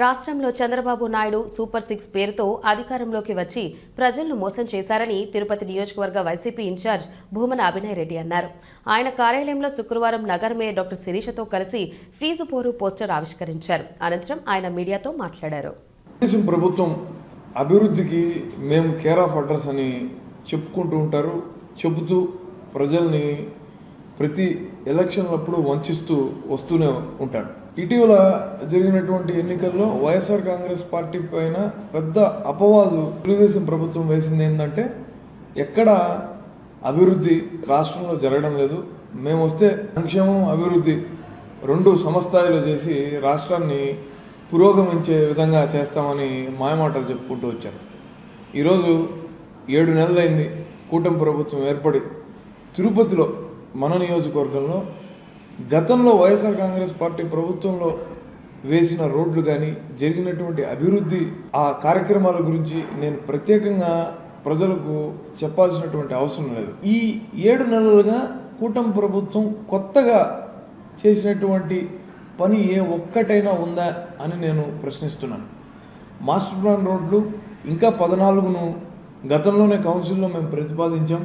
రాష్ట్రంలో Chandrababu Naidu super six పేరుతో అధికారంలోకి వచ్చి ప్రజలను మోసం చేశారని తిరుపతి నియోజకవర్గ వైసీపీ ఇన్ఛార్జ్ భూమన అభినయ్ రెడ్డి అన్నారు. ఆయన కార్యాలయంలో శుక్రవారం నగర మేయర్ డాక్టర్ శిరీషతో కలిసి ఫీజు పోరు పోస్టర్ ఆవిష్కరించారు. అనంతరం ఆయన మీడియాతో మాట్లాడారు. ప్రభుత్వం అభివృద్ధికి మేము కేర్ ఆఫ్ అడ్రస్ అని చెప్పుకుంటూ ఉంటారు చెబుతూ ప్రజల్ని ప్రతి ఎలక్షన్లప్పుడు వంచిస్తూ వస్తూనే ఉంటాడు ఇటీవల జరిగినటువంటి ఎన్నికల్లో వైఎస్ఆర్ కాంగ్రెస్ పార్టీ పైన పెద్ద అపవాదు తెలుగుదేశం ప్రభుత్వం వేసింది ఏంటంటే ఎక్కడ అభివృద్ధి రాష్ట్రంలో జరగడం లేదు. మేము వస్తే సంక్షేమం అభివృద్ధి రెండు సమస్థాయిలో చేసి రాష్ట్రాన్ని పురోగమించే విధంగా చేస్తామని మాయమాటలు చెప్పుకుంటూ వచ్చాను ఈరోజు ఏడు నెలలైంది కూటమి ప్రభుత్వం ఏర్పడి. తిరుపతిలో మన నియోజకవర్గంలో గతంలో వైఎస్ఆర్ కాంగ్రెస్ పార్టీ ప్రభుత్వంలో వేసిన రోడ్లు కానీ జరిగినటువంటి అభివృద్ధి ఆ కార్యక్రమాల గురించి నేను ప్రత్యేకంగా ప్రజలకు చెప్పాల్సినటువంటి అవసరం లేదు. ఈ ఏడు నెలలుగా కూటమి ప్రభుత్వం కొత్తగా చేసినటువంటి పని ఏ ఒక్కటైనా ఉందా అని నేను ప్రశ్నిస్తున్నాను. మాస్టర్ ప్లాన్ రోడ్లు ఇంకా పద్నాలుగును గతంలోనే కౌన్సిల్లో మేము ప్రతిపాదించాం.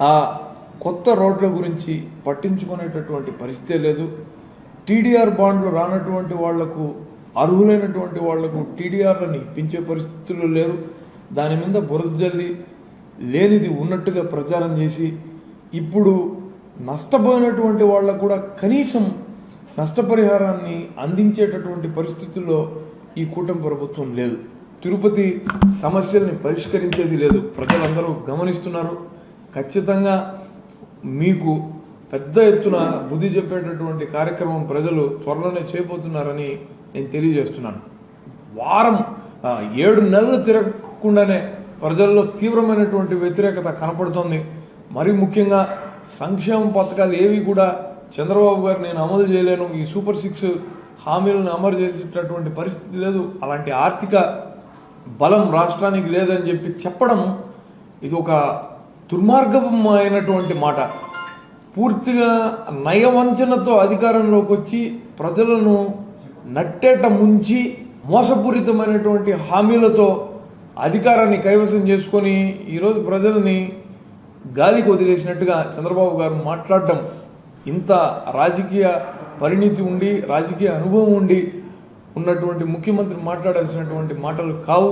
ఆ కొత్త రోడ్ల గురించి పట్టించుకునేటటువంటి పరిస్థితే లేదు. టీడీఆర్ బాండ్లు రానటువంటి వాళ్ళకు అర్హులైనటువంటి వాళ్ళకు టీడీఆర్లని ఇప్పించే పరిస్థితులు లేరు. దాని మీద బురద జల్లి లేనిది ఉన్నట్టుగా ప్రచారం చేసి ఇప్పుడు నష్టపోయినటువంటి వాళ్ళకు కూడా కనీసం నష్టపరిహారాన్ని అందించేటటువంటి పరిస్థితుల్లో ఈ కూటమి ప్రభుత్వం లేదు. తిరుపతి సమస్యల్ని పరిష్కరించేది లేదు. ప్రజలందరూ గమనిస్తున్నారు. ఖచ్చితంగా మీకు పెద్ద ఎత్తున బుద్ధి చెప్పేటటువంటి కార్యక్రమం ప్రజలు త్వరలోనే చేయబోతున్నారని నేను తెలియజేస్తున్నాను. వారం ఏడు నెలలు తిరగకుండానే ప్రజల్లో తీవ్రమైనటువంటి వ్యతిరేకత కనపడుతోంది. మరి ముఖ్యంగా సంక్షేమ పథకాలు ఏవి కూడా చంద్రబాబు గారు నేను అమలు చేయలేను. ఈ సూపర్ సిక్స్ హామీలను అమలు చేసేటటువంటి పరిస్థితి లేదు. అలాంటి ఆర్థిక బలం రాష్ట్రానికి లేదని చెప్పి చెప్పడం ఇది ఒక దుర్మార్గమైనటువంటి మాట. పూర్తిగా నయవంచనతో అధికారంలోకి వచ్చి ప్రజలను నట్టేట ముంచి మోసపూరితమైనటువంటి హామీలతో అధికారాన్ని కైవసం చేసుకొని ఈరోజు ప్రజల్ని గాలికి వదిలేసినట్టుగా చంద్రబాబు గారు మాట్లాడడం ఇంత రాజకీయ పరిణితి ఉండి రాజకీయ అనుభవం ఉండి ఉన్నటువంటి ముఖ్యమంత్రి మాట్లాడాల్సినటువంటి మాటలు కావు.